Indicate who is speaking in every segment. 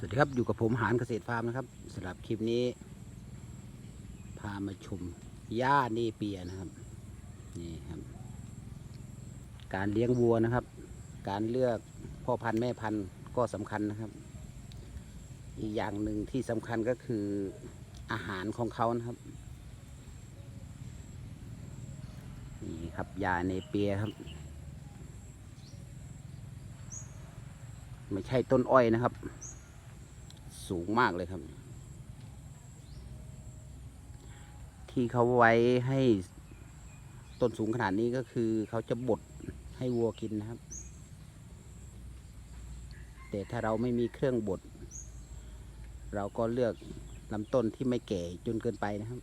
Speaker 1: สวัสดีครับอยู่กับผมหานเกษตรฟาร์มนะครับสำหรับคลิปนี้ พามาชมหญ้าเนเปียนะครับนี่ครับ การเลี้ยงวัวนะครับ การเลือกพ่อพันธุ์แม่พันธุ์ก็สำคัญนะครับ อีกอย่างหนึ่งที่สำคัญก็คืออาหารของเขานะครับนี่ครับยาเนเปียครับ ไม่ใช่ต้นอ้อยนะครับ สูงมากเลยครับ ที่เขาไว้ให้ต้นสูงขนาดนี้ก็คือเขาจะบดให้วัวกินนะครับ แต่ถ้าเราไม่มีเครื่องบด เราก็เลือกลำต้นที่ไม่แก่จนเกินไปนะครับ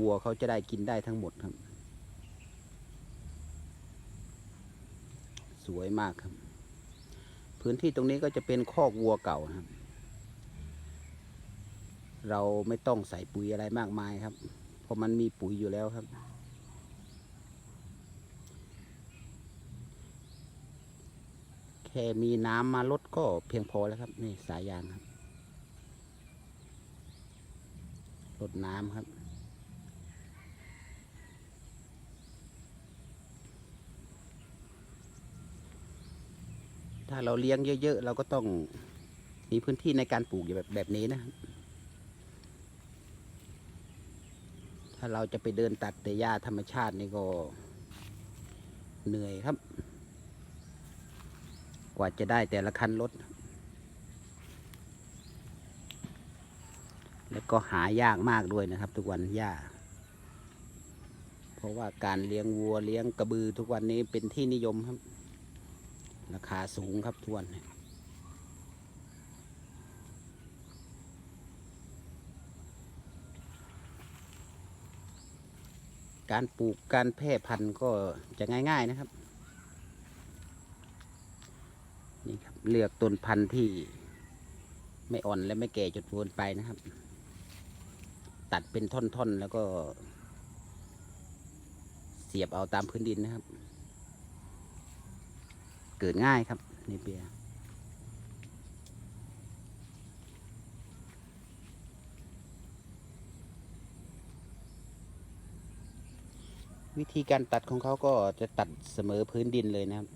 Speaker 1: วัวเขาจะได้กินได้ทั้งหมดครับ สวยมากครับ พื้นที่ตรงนี้ก็จะเป็นคอกวัวเก่านะครับ เราไม่ต้องใส่ปุ๋ยอะไรมากมายครับ เพราะมันมีปุ๋ยอยู่แล้วครับ แค่มีน้ำมาลดก็เพียงพอแล้วครับ นี่สายยางครับลดน้ำครับถ้าเราเลี้ยงเยอะ ๆ เราก็ต้องมีพื้นที่ในการปลูกแบบแบบนี้นะครับ ถ้าเราจะไปเดินตัดแต่หญ้าธรรมชาตินี่ก็เหนื่อยครับ กว่าจะได้แต่ละคันรถ แล้วก็หายากมากด้วยนะครับ ทุกวันหญ้า เพราะว่าการเลี้ยงวัวเลี้ยงกระบือทุกวันนี้เป็นที่นิยมครับ ราคาสูงครับทุกวัน การปลูกการแพร่พันธุ์ก็จะง่าย ๆนะครับ นี่ครับเลือกต้นพันธุ์ที่ไม่อ่อนและไม่แก่จนเกินไปนะครับ ตัดเป็นท่อนๆแล้วก็ เสียบเอาตามพื้นดินนะครับ เกิดง่ายครับในเปีย วิธีการตัดของเขาก็จะตัดเสมอพื้นดินเลยนะครับ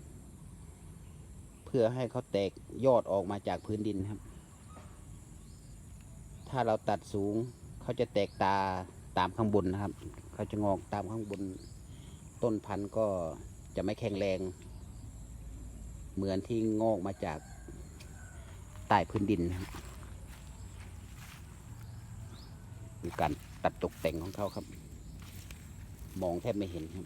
Speaker 1: เพื่อให้เขาแตกยอดออกมาจากพื้นดินครับ ถ้าเราตัดสูงเขาจะแตกตาตามข้างบนนะครับ เขาจะงอกตามข้างบน ต้นพันธุ์ก็จะไม่แข็งแรง เหมือนที่งอกมาจากใต้พื้นดินนะครับการตัดตกแต่งของเขาครับ มองแทบไม่เห็นครับ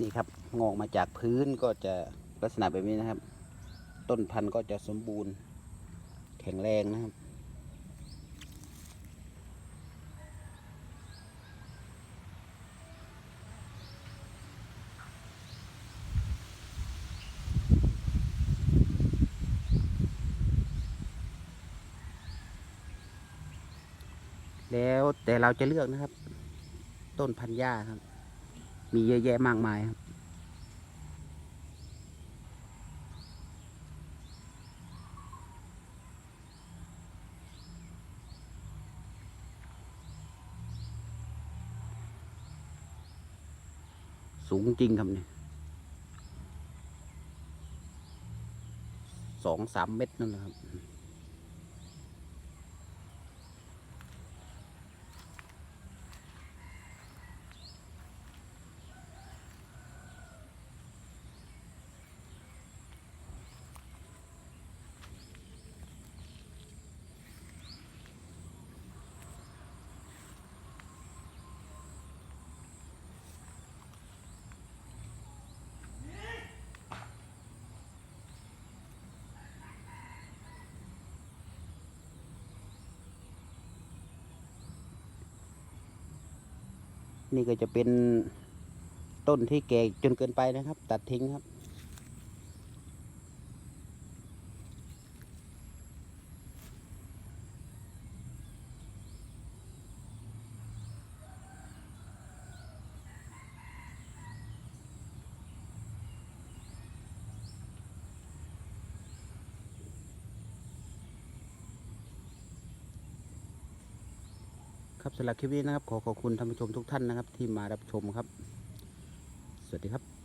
Speaker 1: นี่ครับงอกมาจากพื้นก็จะลักษณะแบบนี้นะครับ ต้นพันธุ์ก็จะสมบูรณ์แข็งแรงนะครับ แล้วแต่เราจะเลือกนะครับ ต้นพันหญ้าครับ มีเยอะแยะมากมายครับสูงจริงครับเนี่ยสองสามเมตรนั่นแหละครับ นี่ก็จะเป็นต้นที่แก่จนเกินไปนะครับ ตัดทิ้งครับ ครับสำหรับคลิปนี้นะครับ ขอขอบคุณท่านผู้ชมทุกท่านนะครับ ที่มารับชมครับ สวัสดีครับ